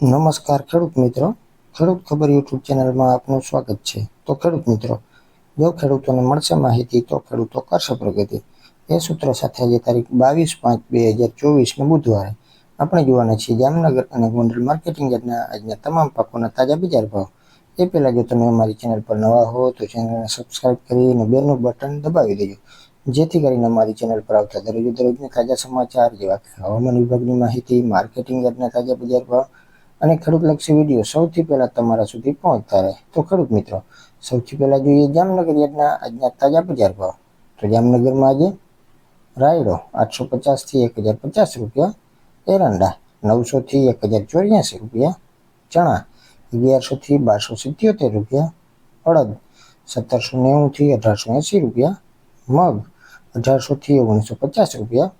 નમસ્કાર ખેડૂત મિત્રો. ખેડૂત ખબર યુટ્યુબ ચેનલમાં આપનું સ્વાગત છે. તો ખેડૂત મિત્રો, જો ખેડૂતોને મળશે માહિતી, તો ખેડૂતો કરશે પ્રગતિ. એ સૂત્ર સાથે આજે તારીખ બાવીસ પાંચ બે હજાર ચોવીસને બુધવારે આપણે જોવાના છીએ જામનગર અને ગોંડલ માર્કેટિંગ યાર્ડના આજના તમામ પાકોના તાજા બજાર ભાવ. એ પહેલાં જો તમે અમારી ચેનલ પર નવા હો તો ચેનલને સબસ્ક્રાઇબ કરીને બેલનું બટન દબાવી દેજો. જેથી કરીને અમારી ચેનલ પર આવતા દરરોજ દરરોજના તાજા સમાચાર જેવા કે હવામાન વિભાગની માહિતી, માર્કેટિંગ યાર્ડના તાજા બજાર ભાવ અને ખેડૂતલક્ષી વીડિયો સૌથી પહેલાં તમારા સુધી પહોંચતા રહે. તો ખેડૂત મિત્રો, સૌથી પહેલાં જોઈએ જામનગર યાર્ડના આજના તાજા બજાર ભાવ. તો જામનગરમાં આજે રાયડો આઠસો પચાસથી એક હજાર પચાસ રૂપિયા, એરંડા નવસોથી એક હજાર ચોર્યાસી રૂપિયા, ચણા અગિયારસોથી બારસો સિત્યોતેર રૂપિયા અડદ સત્તરસો નેવુંથી અઢારસો એંસી રૂપિયા, મગ અઢારસોથી ઓગણીસો પચાસ રૂપિયા,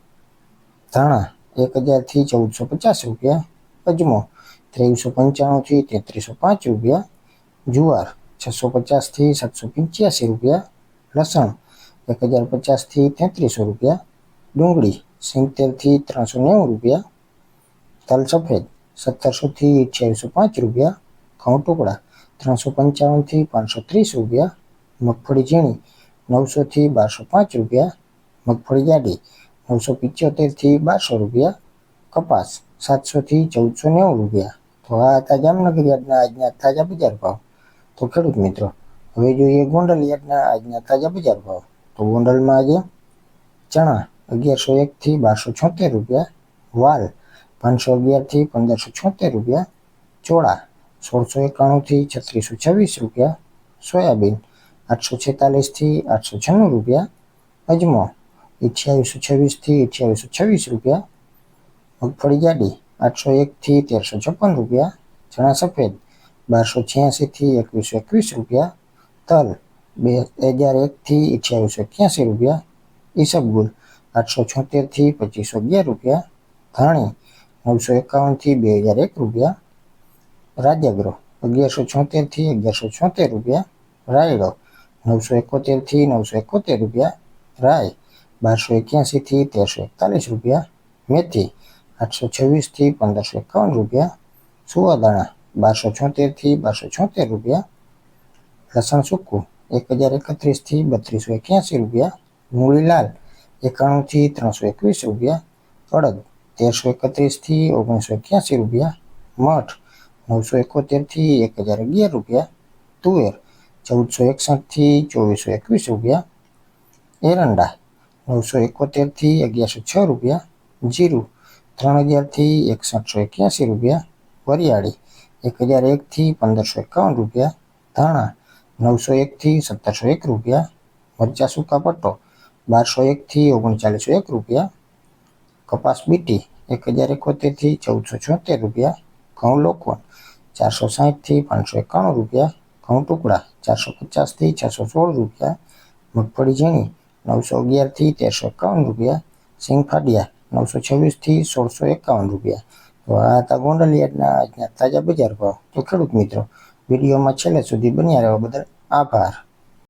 ધાણા એક હજારથી ચૌદસો પચાસ રૂપિયા, અજમો ત્રેવીસો પંચાણુંથી તેત્રીસો પાંચ રૂપિયા, જુવાર છસો પચાસથી સાતસો પંચ્યાસી રૂપિયા, લસણ એક હજાર પચાસથી તેત્રીસો રૂપિયા, ડુંગળી સિત્તેરથી ત્રણસો નેવું રૂપિયા, તલ સફેદ સત્તરસોથી અઠ્યાવીસો પાંચ રૂપિયા, ઘઉં ટુકડા ત્રણસો પંચાવનથી પાંચસો ત્રીસ રૂપિયા, મગફળી ઝીણી નવસોથી બારસો પાંચ રૂપિયા, મગફળી જાડી નવસો પંચોતેરથી બારસો રૂપિયા, કપાસ સાતસોથી ચૌદસો નેવું રૂપિયા તો આ હતા જામનગર યાર્ડના આજના તાજા બજાર ભાવ. તો ખેડૂત મિત્રો, હવે જોઈએ ગોંડલ યાર્ડના આજના તાજા બજાર ભાવ. તો ગોંડલમાં આજે ચણા અગિયારસો એકથી બારસો છોતેર રૂપિયા, વાલ પાંચસો અગિયારથી પંદરસો છોતેર રૂપિયા, ચોળા સોળસો એકાણુંથી છત્રીસો છવ્વીસ રૂપિયા, સોયાબીન આઠસો છેતાલીસથી આઠસો છન્નું રૂપિયા, અજમો અઠ્યાવીસો છવ્વીસથી અઠ્યાવીસો છવ્વીસ રૂપિયા, મગફળી જાડી આઠસો એકથી તેરસો છપ્પન રૂપિયા, ચણા સફેદ બારસો છ્યાસીથી એકવીસો એકવીસ રૂપિયા, તલ બે હજાર એકથી અઠ્યાવીસો એક્યાસી રૂપિયા ઈસબગુલ આઠસો છોતેરથી પચીસો અગિયાર રૂપિયા, ધાણી નવસો એકાવનથી બે હજાર એક રૂપિયા રાજ્યગ્રહ અગિયારસો છોતેરથી અગિયારસો છોતેર રૂપિયા, રાયડો નવસો એકોતેરથી નવસો એકોતેર રૂપિયા, રાય બારસો એક્યાસીથી તેરસો એકતાલીસ રૂપિયા, મેથી આઠસો છવ્વીસથી પંદરસો એકાવન રૂપિયા, સુવાદાણા બારસો છોતેરથી બારસો છોતેર રૂપિયા લસણ સૂકું એક હજાર એકત્રીસથી બત્રીસો એક્યાસી રૂપિયા મૂળી લાલ એકાણુંથી ત્રણસો એકવીસ રૂપિયા અડદ તેરસો એકત્રીસથી ઓગણીસો એક્યાસી રૂપિયા, મઠ નવસો એકોતેરથી એક હજાર અગિયાર રૂપિયા, તુવેર ચૌદસો એકસઠથી ચોવીસો એકવીસ રૂપિયા, એરંડા નવસો એકોતેરથી અગિયારસો છ રૂપિયા, જીરું ત્રણ હજારથી એકસઠસો એક્યાસી રૂપિયા વરિયાળી, એક હજાર એકથી પંદરસો એકાવન રૂપિયા ધાણા, નવસો એકથી સત્તરસો એક રૂપિયા મરચા સૂકા પટ્ટો, બારસો એકથી ઓગણચાલીસો એક રૂપિયા કપાસ બીટી, એક હજાર એકોતેરથી ચૌદસો છોતેર રૂપિયા ઘઉં લોકવન, ચારસો સાહીઠથી પાંચસો એકાણું રૂપિયા ઘઉં ટુકડા, ચારસો પચાસથી છસો સોળ રૂપિયા મગફળી ઝીણી, નવસો અગિયારથી તેરસો એકાવન રૂપિયા સિંગ ફાડિયા નવસો છવ્વીસથી સોળસો એકાવન રૂપિયા. તો આ હતા ગોંડલિયાના આજના તાજા બજાર ભાવ. તો ખેડૂત મિત્રો, વિડીયોમાં છેલ્લે સુધી બન્યા રહેવા બદલ આભાર.